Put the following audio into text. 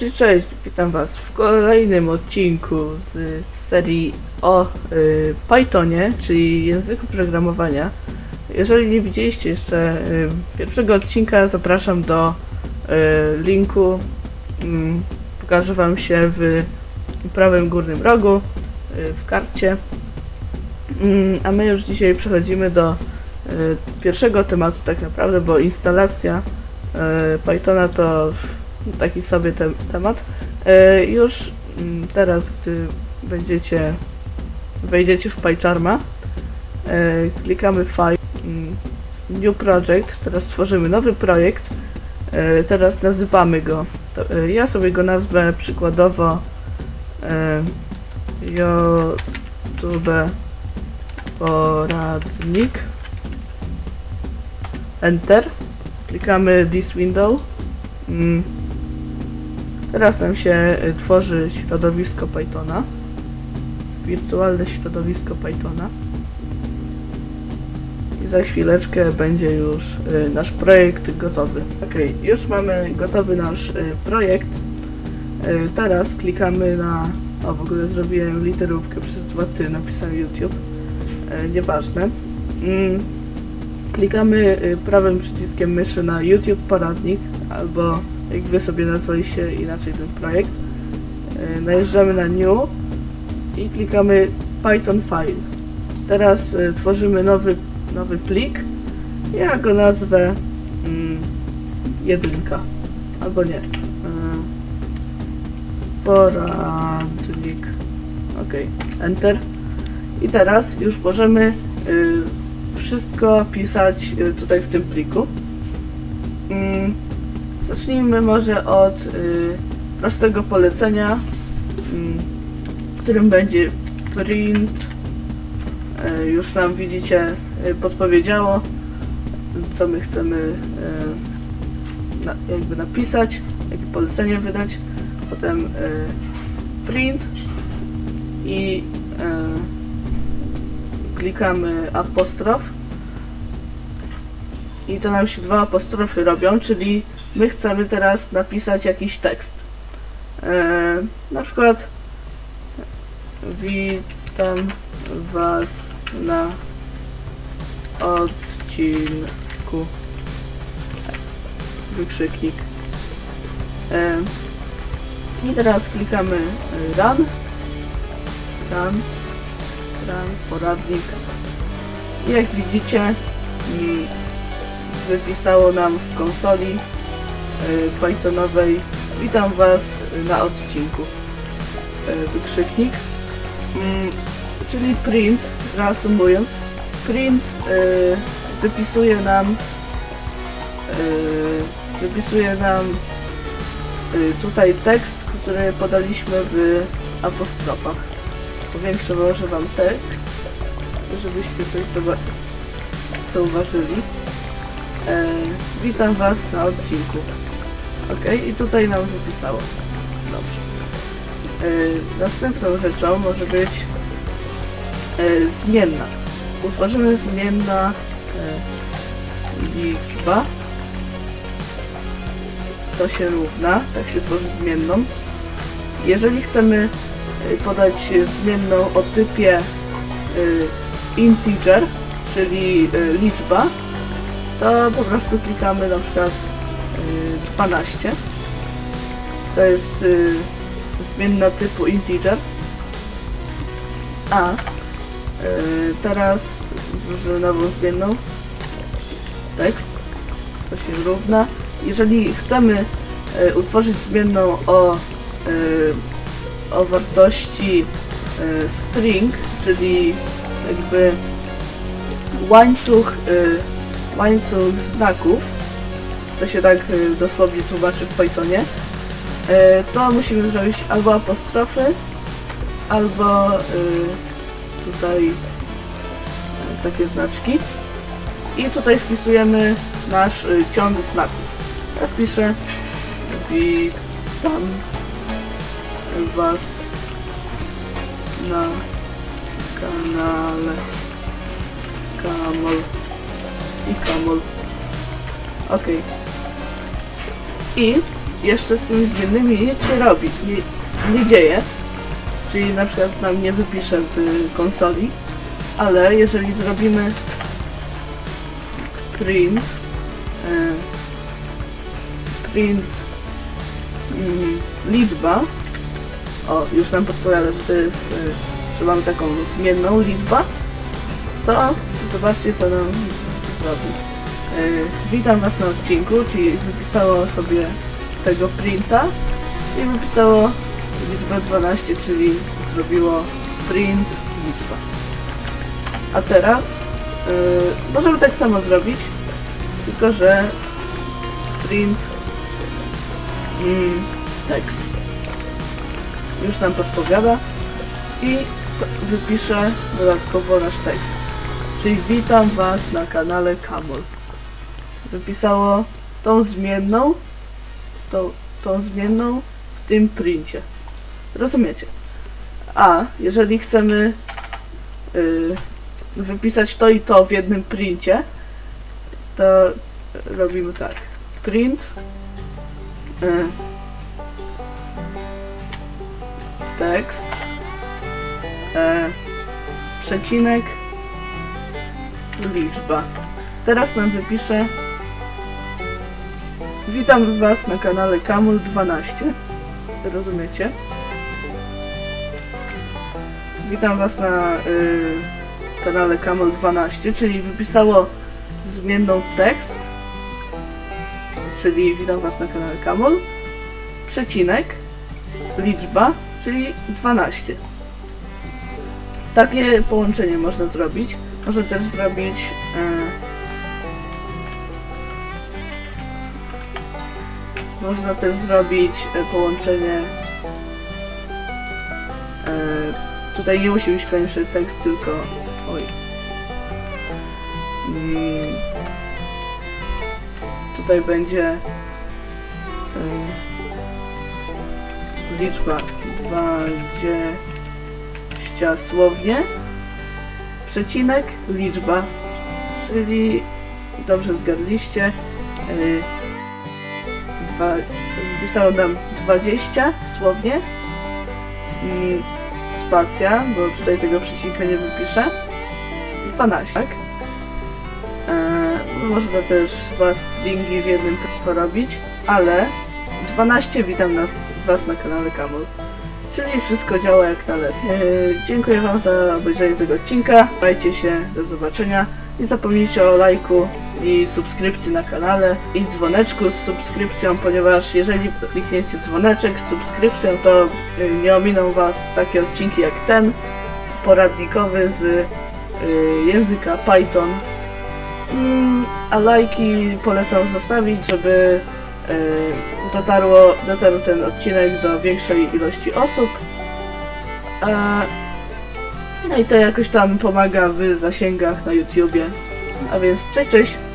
cześć, cześć, witam was w kolejnym odcinku z serii o y, Pythonie, czyli języku programowania. Jeżeli nie widzieliście jeszcze y, pierwszego odcinka, zapraszam do y, linku. Mm, pokażę wam się w prawym górnym rogu, y, w karcie. Mm, a my już dzisiaj przechodzimy do y, pierwszego tematu tak naprawdę, bo instalacja y, Pythona to taki sobie te, temat. E, już mm, teraz, gdy będziecie, wejdziecie w PyCharma, e, klikamy File, mm, New Project, teraz tworzymy nowy projekt, e, teraz nazywamy go, to, e, ja sobie go nazwę przykładowo e, YouTube poradnik, Enter, klikamy this window, mm, Teraz nam się y, tworzy środowisko Pythona. Wirtualne środowisko Pythona. I za chwileczkę będzie już y, nasz projekt gotowy. Ok, już mamy gotowy nasz y, projekt. Teraz klikamy na... O, w ogóle zrobiłem literówkę przez dwa ty, napisałem YouTube. Nieważne. Mm, klikamy prawym przyciskiem myszy na YouTube poradnik albo jak wy sobie nazwaliście inaczej ten projekt. E, Najeżdżamy na New i klikamy Python File. Teraz e, tworzymy nowy, nowy plik. Ja go nazwę mm, jedynka. Albo nie. E, poradnik. Ok. Enter. I teraz już możemy y, wszystko pisać y, tutaj w tym pliku. Mm, Zacznijmy może od y, prostego polecenia, y, którym będzie print. Y, już nam widzicie y, podpowiedziało, co my chcemy y, na, jakby napisać, jakie polecenie wydać. Potem y, print i y, klikamy apostrof i to nam się dwa apostrofy robią, czyli my chcemy teraz napisać jakiś tekst. E, na przykład witam was na odcinku. Wykrzyknik e, i teraz klikamy run. Run run poradnik. I jak widzicie wypisało nam w konsoli Pythonowej Witam Was na odcinku y, wykrzyknik. Mm, czyli print, reasumując. Print y, wypisuje nam y, wypisuje nam tutaj tekst, który podaliśmy w apostrofach powiększę może Wam tekst żebyście coś zauważyli. E, witam Was na odcinku. Ok, i tutaj nam wypisało. Dobrze. E, następną rzeczą może być e, zmienna. Utworzymy zmienna e, liczba. To się równa, tak się tworzy zmienną. Jeżeli chcemy podać zmienną o typie integer, czyli liczba, to po prostu klikamy na przykład 12 to jest y, zmienna typu integer. A y, teraz włożymy nową zmienną tekst to się równa. Jeżeli chcemy y, utworzyć zmienną o, y, o wartości y, string czyli jakby łańcuch y, łańcuch znaków, to się tak y, dosłownie tłumaczy w Pythonie, y, to musimy zrobić albo apostrofy, albo y, tutaj y, takie znaczki. I tutaj wpisujemy nasz ciąg znaków. Ja wpiszę witam Was na kanale Kamol i Kamol. Ok. I jeszcze z tymi zmiennymi nic się robi, nie, nie dzieje. Czyli na przykład nam nie wypisze w konsoli, ale jeżeli zrobimy print, e, print mm, liczba, o już nam podpowiada, że to jest, e, że mamy taką zmienną liczba, to zobaczcie co nam zrobi. E, witam Was na odcinku, czyli wypisało sobie tego printa i wypisało liczbę 12, czyli zrobiło print liczba. A teraz yy, możemy tak samo zrobić, tylko że print mm, tekst. Już nam podpowiada i wypiszę dodatkowo nasz tekst. Czyli witam Was na kanale Kamol. Wypisało tą zmienną, tą, tą zmienną w tym princie. Rozumiecie? A jeżeli chcemy y, wypisać to i to w jednym princie, to robimy tak. Print y, tekst e, przecinek liczba. Teraz nam wypiszę Witam Was na kanale Kamul 12. Rozumiecie? Witam Was na y, kanale Kamul 12, czyli wypisało zmienną tekst, czyli witam Was na kanale Kamul, przecinek, liczba, czyli 12. Takie połączenie można zrobić. Można też zrobić y, Można też zrobić e, połączenie. E, tutaj nie musi być koniecznie tekst, tylko. Oj. Mm, tutaj będzie e, liczba 20 słownie przecinek liczba czyli dobrze zgadliście dwa, wypisało nam 20 słownie. Mm, spacja, bo tutaj tego przecinka nie wypiszę. 12, tak? Eee, można też dwa stringi w jednym porobić, ale 12 witam nas, Was na kanale Kamol. Czyli wszystko działa jak należy. Eee, dziękuję Wam za obejrzenie tego odcinka. Trzymajcie się, do zobaczenia. Nie zapomnijcie o lajku i subskrypcji na kanale i dzwoneczku z subskrypcją, ponieważ jeżeli klikniecie dzwoneczek z subskrypcją, to y, nie ominą Was takie odcinki jak ten, poradnikowy z y, języka Python. Mm, a lajki polecam zostawić, żeby y, dotarło, dotarł ten odcinek do większej ilości osób. A, no i to jakoś tam pomaga w zasięgach na YouTubie. A więc cześć, cześć!